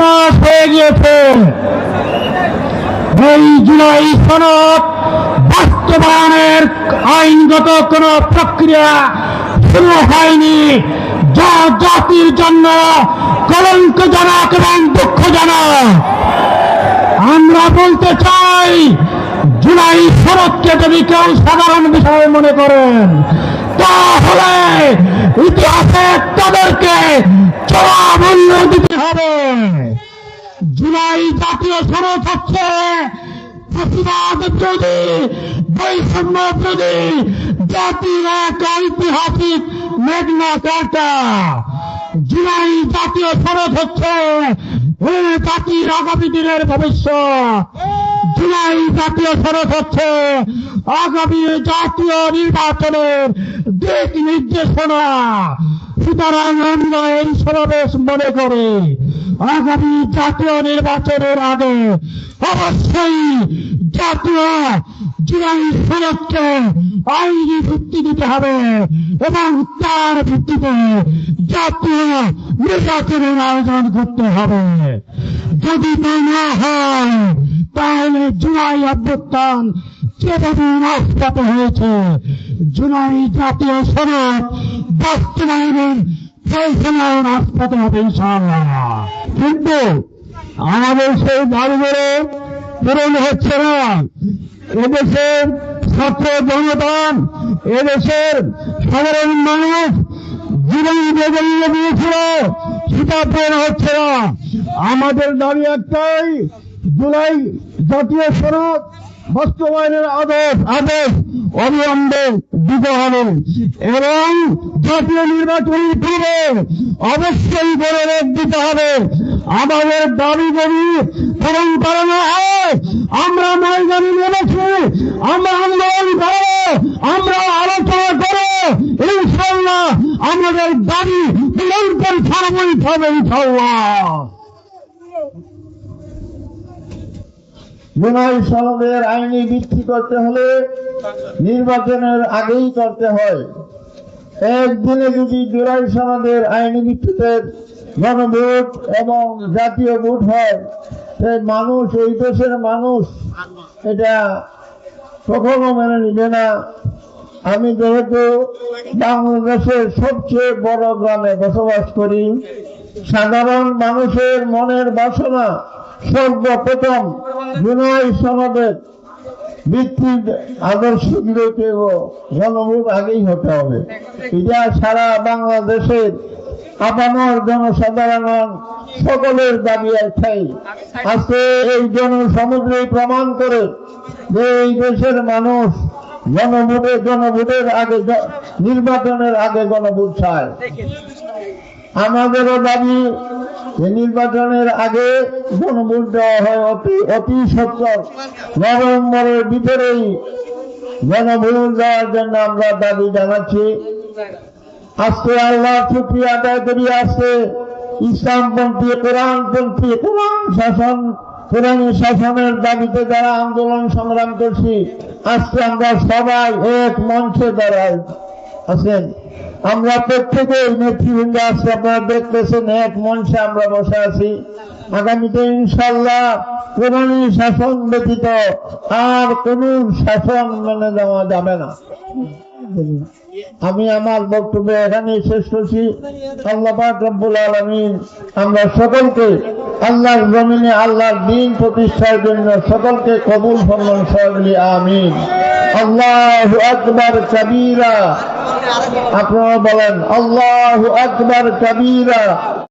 মাস হয়ে গিয়েছে। এই জুলাই সনদ বাস্তবায়নের আইনগত কোন প্রক্রিয়া শুরু হয়নি। যা জাতির জন্য কলঙ্কজনক এবং দুঃখজনক। আমরা বলতে চাই, জুলাই সনদকে যদি কেউ সাধারণ বিষয় মনে করেন, তাহলে ইতিহাসে তাদেরকে চড়া মূল্য দিতে হবে। জুলাই জাতীয় সনদ হচ্ছে প্রতিবাদ বিরোধী, বৈষম্য বিরোধী, জাতির এক ঐতিহাসিক মেঘনা কার্তা জুলাই জাতীয় সনদ হচ্ছে জাতির আগামী দিনের ভবিষ্যৎ। জুলাই জাতীয় সনদ হচ্ছে আগামী জাতীয় নির্বাচনের দিক নির্দেশনা সুতরাং আমরা এই সমাবেশ মনে করি আগামী জাতীয় নির্বাচনের আগে অবশ্যই জাতীয় জুলাই সনদকে আইনি ভিত্তি দিতে হবে এবং তার ভিত্তিতে জাতীয় নির্বাচনের আয়োজন করতে হবে। যদি তা না হয়, তাহলে জুলাই অভ্যুত্থান যেভাবে রাস্তাত হয়েছে জুলাই জাতীয় সনদ বাস্তবায়নের ফেসলাও রাস্তাতে হবে ইনশাআল্লাহ কিন্তু আমাদের সেই দাবিগুলো পূরণ হচ্ছে না। এদেশের ছাত্র জনগণ এদেশের সাধারণ মানুষ জীবন বেদলিয়ে দিয়েছিল সেটা পূরণ হচ্ছে না। আমাদের দাবি একটাই, জুলাই জাতীয় সনদ বাস্তবায়নের আদেশ আদেশ অবিলম্বে দিতে হবে। এবং জাতীয় নির্বাচনের পূর্বে অবশ্যই বলে দিতে হবে, আমাদের দাবি দাবি পূরণ করানো হয়, আমরা ময়দানে নেমেছি, আমরা আন্দোলন করো আমরা আলোচনা করো ইনশাল্লাহ আমাদের দাবি পূরণ করে ছাড়বই হবে ইনশাল্লাহ জুলাই সনদের আইনি বৃদ্ধি করতে হলে নির্বাচনের আগেই করতে হয়। একদিনে যদি জুলাই সনদের আইনি ভিত্তিতে গণভোট এবং জাতীয় ভোট হয়, সে মানুষ, এই দেশের মানুষ, এটা কখনো মেনে নিবে না। আমি যেহেতু বাংলাদেশের সবচেয়ে বড় গ্রামে বসবাস করি, সাধারণ মানুষের মনের বাসনা সর্বপ্রথম বিনয় সমাবেশ ভিত্তিক আদর্শ ও গণভোট আগেই হতে হবে। এটা সারা বাংলাদেশের আপামর জনসাধারণ সকলের দাবি একটাই, আজকে এই জনসমুদ্রে প্রমাণ করে যে এই দেশের মানুষ গণভোটে গণভোটের আগে নির্বাচনের আগে গণভোট চায়। আমাদেরও দাবি যে নির্বাচনের আগে গণভোট দেওয়া হয় অতি অতি সত্তর। নভেম্বরের ভিতরেই গণভোট দেওয়ার জন্য আমরা দাবি জানাচ্ছি। আজকে আল্লাহ ছুটি আদায় করি আসছে ইসলামপন্থী, কোরআনপন্থী, কোরআন শাসন, কোরআন শাসনের দাবিতে যারা আন্দোলন সংগ্রাম করছি, আজকে আমরা সবাই এক মঞ্চে দাঁড়াই। আছেন। আমরা প্রত্যেকে নেতৃবৃন্দ আছি, আপনারা দেখতেছেন এক মঞ্চে আমরা বসে আছি। আগামীতে ইনশাল্লাহ কোরআনী শাসন ব্যতীত আর কোন শাসন মেনে দেওয়া যাবে না। আমি আমার বক্তব্য এখানে শেষ করছি। আল্লাহ রব্বুল আলমিন আমরা সকলকে আল্লাহর জমিনে আল্লাহর দিন প্রতিষ্ঠার জন্য সকলকে কবুল ফরমান সহগুলি আমিন। আল্লাহ আকবর কবিরা। আপনারা বলেন, আল্লাহ আকবর কবিরা।